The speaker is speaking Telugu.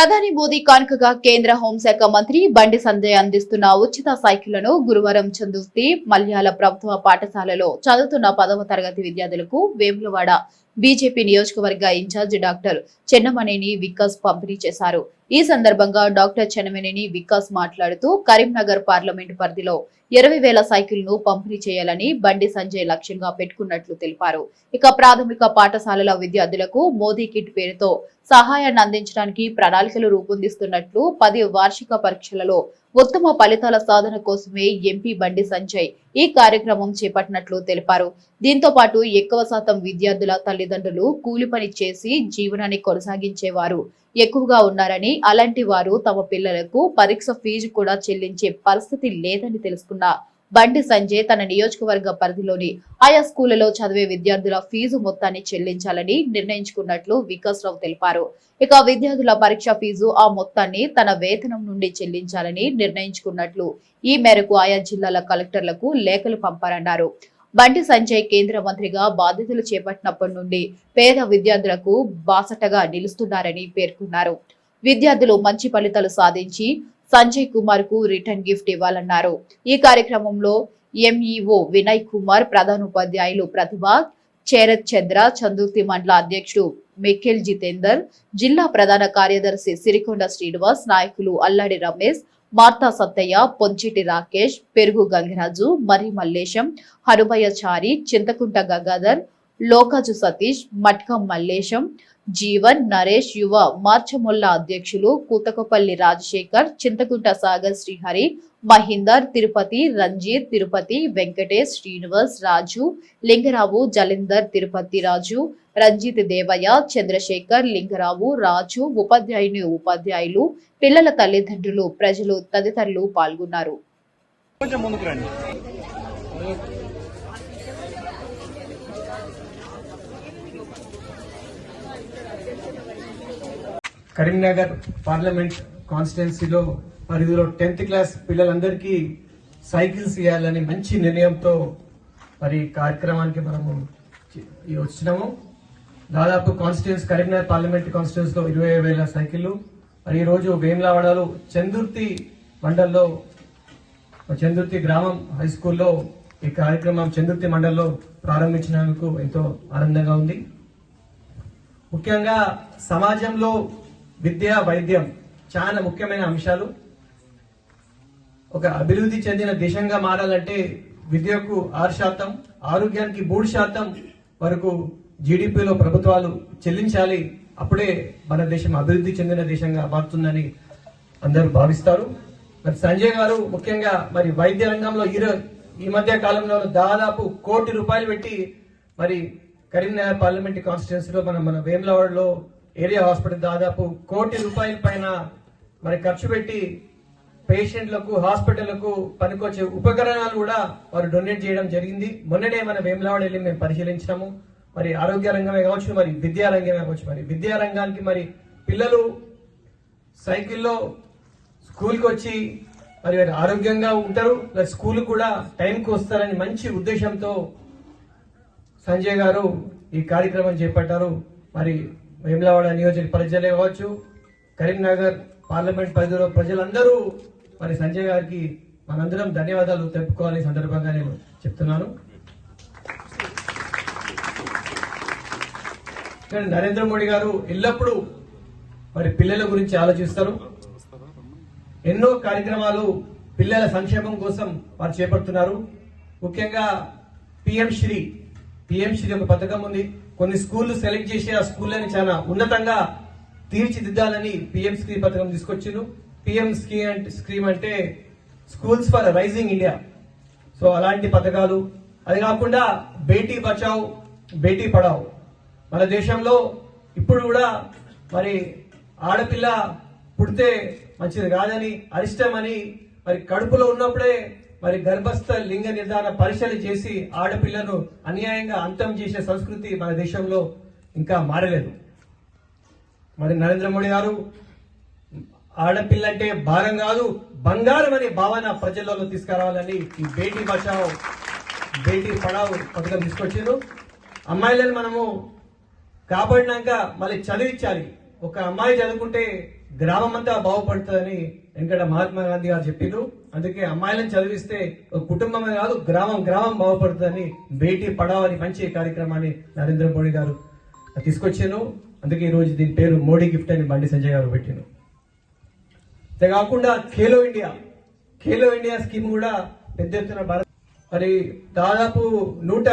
ప్రధాని మోదీ కానుకగా కేంద్ర హోంశాఖ మంత్రి బండి సంజయ్ అందిస్తున్న ఉచిత సైకిళ్ళను గురువారం చందుర్తి మల్యాల ప్రభుత్వ పాఠశాలలో చదువుతున్న పదవ తరగతి విద్యార్థులకు వేములవాడ బీజేపీ నియోజకవర్గ ఇన్ఛార్జి డాక్టర్ చెన్నమనేని వికాస్ పంపిణీ చేశారు. ఈ సందర్భంగా డాక్టర్ చెన్నమనేని వికాస్ మాట్లాడుతూ కరీంనగర్ పార్లమెంటు పరిధిలో ఇరవై వేల సైకిల్ను పంపిణీ చేయాలని బండి సంజయ్ లక్ష్యంగా పెట్టుకున్నట్లు తెలిపారు. ఇక ప్రాథమిక పాఠశాలల విద్యార్థులకు మోదీ కిట్ పేరుతో సహాయాన్ని అందించడానికి ప్రణాళికలు రూపొందిస్తున్నట్లు పది వార్షిక పరీక్షలలో ఉత్తమ ఫలితాల సాధన కోసమే ఎంపీ బండి సంజయ్ ఈ కార్యక్రమం చేపట్టినట్లు తెలిపారు. దీంతో పాటు ఎక్కువ శాతం విద్యార్థుల తల్లిదండ్రులు కూలి పని చేసి జీవనాన్ని కొనసాగించేవారు. ఎక్కువగా ఉన్నారని అలాంటి వారు తమ పిల్లలకు పరీక్ష ఫీజు కూడా చెల్లించే పరిస్థితి లేదని తెలుసుకున్న బండి సంజయ్ తన నియోజకవర్గ పరిధిలోని ఆయా స్కూళ్ళలో చదివే విద్యార్థుల ఫీజు మొత్తాన్ని చెల్లించాలని నిర్ణయించుకున్నట్లు వికాస్ రావు తెలిపారు. ఇక విద్యార్థుల పరీక్ష ఫీజు ఆ మొత్తాన్ని తన వేతనం నుండి చెల్లించాలని నిర్ణయించుకున్నట్లు ఈ మేరకు ఆయా జిల్లాల కలెక్టర్లకు లేఖలు పంపారన్నారు. బండి సంజయ్ కేంద్ర మంత్రిగా బాధ్యతలు చేపట్టినప్పటి నుండి పేద విద్యార్థులకు బాసటగా నిలుస్తున్నారని పేర్కొన్నారు. విద్యార్థులు మంచి ఫలితాలు సాధించి సంజయ్ కుమార్కు రిటర్న్ గిఫ్ట్ ఇవ్వాలన్నారు. ఈ కార్యక్రమంలో ఎంఈఓ వినయ్ కుమార్ ప్రధాన ఉపాధ్యాయులు ప్రతిభ చేరత్ చంద్ర చందుర్తి మండల అధ్యక్షుడు మిఖిల్ జితేందర్ జిల్లా ప్రధాన కార్యదర్శి సిరికొండ శ్రీనివాస్ నాయకులు అల్లాడి రమేష్ మార్తా సత్తయ్య పొంచిటి రాకేష్ పెరుగు గంగరాజు మరి మల్లేశం హనుమయ్య చారి చింతకుంట గంగాధర్ లోకాజు సతీష్ మట్కం మల్లేశం జీవన్ నరేష్ యువ మార్చమొల్ల అధ్యక్షులు కూతకపల్లి రాజశేఖర్ చింతకుంట సాగర్ శ్రీహరి మహీందర్ తిరుపతి రంజీత్ తిరుపతి వెంకటేష్ శ్రీనివాస్ రాజు లింగరావు జలిందర్ తిరుపతి రాజు రంజిత్ దేవయ్య చంద్రశేఖర్ లింగరావు రాజు ఉపాధ్యాయుని ఉపాధ్యాయులు పిల్లల తల్లిదండ్రులు ప్రజలు తదితరులు పాల్గొన్నారు. కరీంనగర్ పార్లమెంట్ కాన్స్టిట్యున్సీలో పరిధిలో టెన్త్ క్లాస్ పిల్లలందరికీ సైకిల్స్ ఇవ్వాలని మంచి నిర్ణయంతో మరి కార్యక్రమానికి మనము వచ్చినాము. దాదాపు కాన్స్టిట్యూన్స్ కరీంనగర్ పార్లమెంట్ కాన్స్టిట్యూన్స్లో ఇరవై వేల సైకిళ్ళు. మరి ఈ రోజు వేములవాడలో చందుర్తి మండల్లో చందుర్తి గ్రామం హై స్కూల్లో ఈ కార్యక్రమం చందుర్తి మండల్లో ప్రారంభించినందుకు ఎంతో ఆనందంగా ఉంది. ముఖ్యంగా సమాజంలో విద్య వైద్యం చాలా ముఖ్యమైన అంశాలు. ఒక అభివృద్ధి చెందిన దేశంగా మారాలంటే విద్యకు ఆరు శాతం ఆరోగ్యానికి మూడు శాతం వరకు జీడిపిలో ప్రభుత్వాలు చెల్లించాలి. అప్పుడే మన దేశం అభివృద్ధి చెందిన దేశంగా మారుతుందని అందరూ భావిస్తారు. మరి సంజయ్ గారు ముఖ్యంగా మరి వైద్య రంగంలో ఈ ఈ మధ్య కాలంలో దాదాపు కోటి రూపాయలు పెట్టి మరి కరీంనగర్ పార్లమెంట్ కాన్స్టిట్యున్సీలో మన మన వేములవాడలో ఏరియా హాస్పిటల్ దాదాపు కోటి రూపాయల పైన మరి ఖర్చు పెట్టి పేషెంట్లకు హాస్పిటళ్ళకు పనికొచ్చే ఉపకరణాలు కూడా వారు డొనేట్ చేయడం జరిగింది. మొన్ననే మన వేములవాడ వెళ్ళి మేము పరిశీలించినాము. మరి ఆరోగ్య రంగమే కావచ్చు మరి విద్యారంగమే కావచ్చు. మరి విద్యారంగానికి మరి పిల్లలు సైకిల్లో స్కూల్కి వచ్చి మరి వారు ఆరోగ్యంగా ఉంటారు. ప్లస్ స్కూల్ కూడా టైంకి వస్తారని మంచి ఉద్దేశంతో సంజయ్ గారు ఈ కార్యక్రమం చేపట్టారు. మరి వేములవాడ నియోజక ప్రజలే కావచ్చు. కరీంనగర్ పార్లమెంట్ పరిధిలో ప్రజలందరూ మరి సంజయ్ గారికి మనందరం ధన్యవాదాలు తెలుపుకోవాలి సందర్భంగా నేను చెప్తున్నాను. నరేంద్ర మోడీ గారు ఎల్లప్పుడూ మరి పిల్లల గురించి ఆలోచిస్తారు. ఎన్నో కార్యక్రమాలు పిల్లల సంక్షేమం కోసం వారు చేపడుతున్నారు. ముఖ్యంగా పిఎం శ్రీ పిఎం శ్రీ ఒక పథకం ఉంది. కొన్ని స్కూళ్ళు సెలెక్ట్ చేసి ఆ స్కూళ్ళని చాలా ఉన్నతంగా తీర్చిదిద్దాలని పిఎం శ్రీ పథకం తీసుకొచ్చిండు పిఎం స్కీమ్ అంటే స్కీమ్ అంటే schools for rising India. So అలాంటి పథకాలు. అది కాకుండా బేటీ బచావ్ బేటీ పడావ్. మన దేశంలో ఇప్పుడు కూడా మరి ఆడపిల్ల పుడితే మంచిది కాదని అరిష్టమని మరి కడుపులో ఉన్నప్పుడే మరి గర్భస్థ లింగ నిర్ధారణ పరీక్షలు చేసి ఆడపిల్లను అన్యాయంగా అంతం చేసే సంస్కృతి మన దేశంలో ఇంకా మారలేదు. మరి నరేంద్ర మోడీ గారు ఆడపిల్ల అంటే భారం కాదు బంగారం అనే భావన ప్రజలలో తీసుకురావాలని ఈ బేటీ బచావ్ బేటీ పడావ్ పథకం తీసుకొచ్చారు. అమ్మాయిలను మనము కాపాడినాక మళ్ళీ చదివించాలి ఒక అమ్మాయి చదువుకుంటే గ్రామం అంతా బాగుపడుతుందని వెంకట మహాత్మా గాంధీ గారు చెప్పిండ్రు. అందుకే అమ్మాయిలను చదివిస్తే ఒక కుటుంబమే కాదు గ్రామం గ్రామం బాగుపడుతుందని బేటీ పడావ్ అని మంచి కార్యక్రమాన్ని నరేంద్ర మోడీ గారు తీసుకొచ్చాను అందుకే ఈరోజు రోజు దీని పేరు మోడీ గిఫ్ట్ అని బండి సంజయ్ గారు పెట్టాను అంతే కాకుండా Khelo India. Khelo India scheme కూడా పెద్ద ఎత్తున భారత్ మరి దాదాపు నూట